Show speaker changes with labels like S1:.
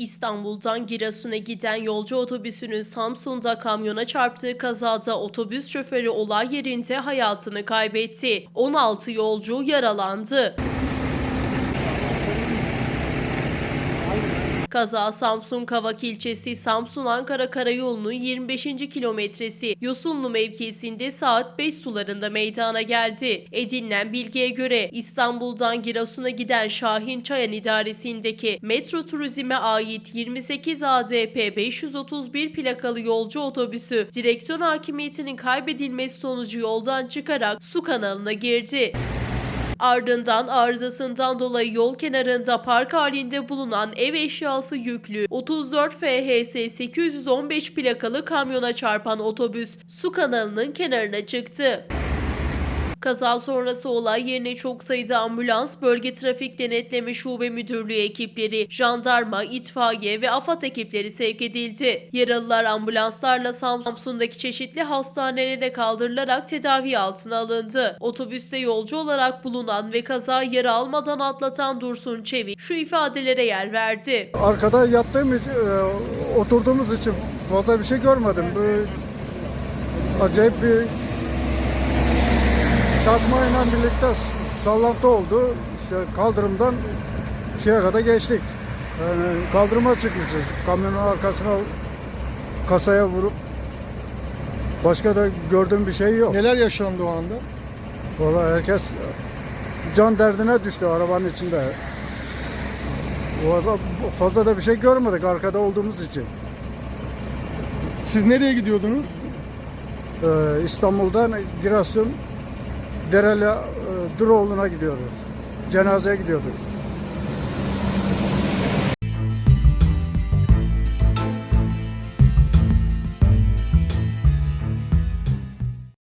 S1: İstanbul'dan Giresun'a giden yolcu otobüsünün Samsun'da kamyona çarptığı kazada otobüs şoförü olay yerinde hayatını kaybetti. 16 yolcu yaralandı. Kaza Samsun Kavak ilçesi Samsun Ankara Karayolu'nun 25. kilometresi Yosunlu mevkisinde saat 5 sularında meydana geldi. Edinilen bilgiye göre İstanbul'dan Giresun'a giden Şahin Çayan idaresindeki Metro Turizm'e ait 28 ADP 531 plakalı yolcu otobüsü direksiyon hakimiyetinin kaybedilmesi sonucu yoldan çıkarak su kanalına girdi. Ardından arızasından dolayı yol kenarında park halinde bulunan ev eşyası yüklü 34 FHS 815 plakalı kamyona çarpan otobüs su kanalının kenarına çıktı. Kaza sonrası olay yerine çok sayıda ambulans, bölge trafik denetleme şube müdürlüğü ekipleri, jandarma, itfaiye ve AFAD ekipleri sevk edildi. Yaralılar ambulanslarla Samsun'daki çeşitli hastanelere kaldırılarak tedavi altına alındı. Otobüste yolcu olarak bulunan ve kaza yara almadan atlatan Dursun Çevik şu ifadelere yer verdi.
S2: Arkada yattığım için, e, oturduğumuz için fazla bir şey görmedim. Acayip bir çarpmayla birlikte sallantı oldu. İşte kaldırımdan şeye kadar geçtik. Yani kaldırıma çıkmışız. Kamyonun arkasına kasaya vurup başka da gördüğüm bir şey yok.
S3: Neler yaşandı o anda?
S2: Vallahi herkes can derdine düştü arabanın içinde. O arada fazla da bir şey görmedik arkada olduğumuz için.
S3: Siz nereye gidiyordunuz?
S2: Ee, İstanbul'dan Giresun Dereli Duroğlu'na gidiyoruz. Cenazeye gidiyorduk.